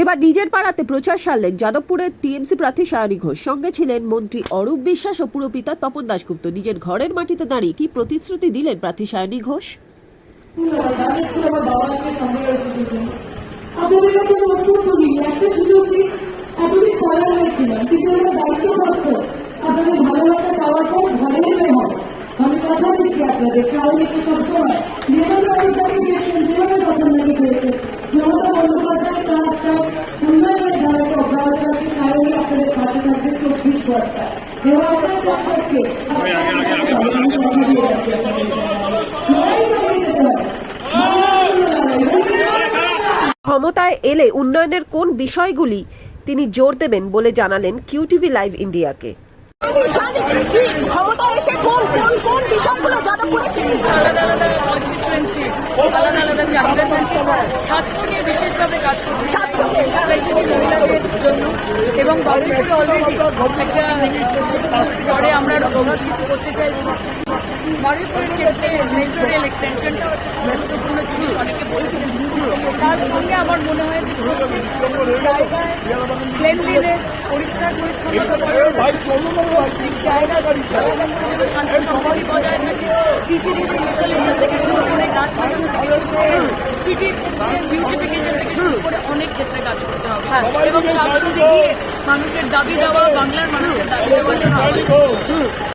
এবার নিজের পাড়াতে প্রচার সারলেন যাদবপুরের টিএমসি প্রার্থী সায়নী ঘোষ। সঙ্গে ছিলেন মন্ত্রী অরূপ বিশ্বাস ও পুরপিতা তপন দাশগুপ্ত। নিজের ঘরের মাটিতে দাঁড়িয়ে কি প্রতিশ্রুতি দিলেন প্রার্থী সায়নী ঘোষ? চব্বিশ ঘণ্টা ক্ষমতায় এলে উন্নয়নের কোন বিষয়গুলি তিনি জোর দেবেন বলে জানালেন কিউটিভি লাইভ ইন্ডিয়াকে। ক্ষমতা এসে কোন কোন কোন বিষয়গুলো যাদবপুরে আলাদা আলাদা কনস্টিটুয়েন্সি আলাদা আলাদা চাহিদা থাকে স্বাস্থ্য নিয়ে বিশেষভাবে কাজ করতে স্পেশালি মহিলাদের জন্য। এবং বাবুপুরে অলরেডি একটা পরে আমরা কিছু করতে চাইছি। বারুইপুরের ক্ষেত্রে মেট্রো রেল এক্সটেনশনটা গুরুত্বপূর্ণ জিনিস অনেকে বলেছেন তার সঙ্গে আমার মনে হয় যে জায়গায় ক্লেনলিনেস পরিষ্কার পরিচ্ছন্নতা জায়গা জায়গা করে যেন শান্তি সম্পত্তি বজায় থাকে। সিসিটিভি ইনস্টলেশন থেকে শুরু করে গাছ লাগানো থেকে শুরু করে সিটি বিউটিফিকেশন থেকে শুরু করে অনেক ক্ষেত্রে কাজ করতে হবে। এবং সাংসদে গিয়ে মানুষের দাবি দেওয়া বাংলার মানুষের দাবি আওয়াজ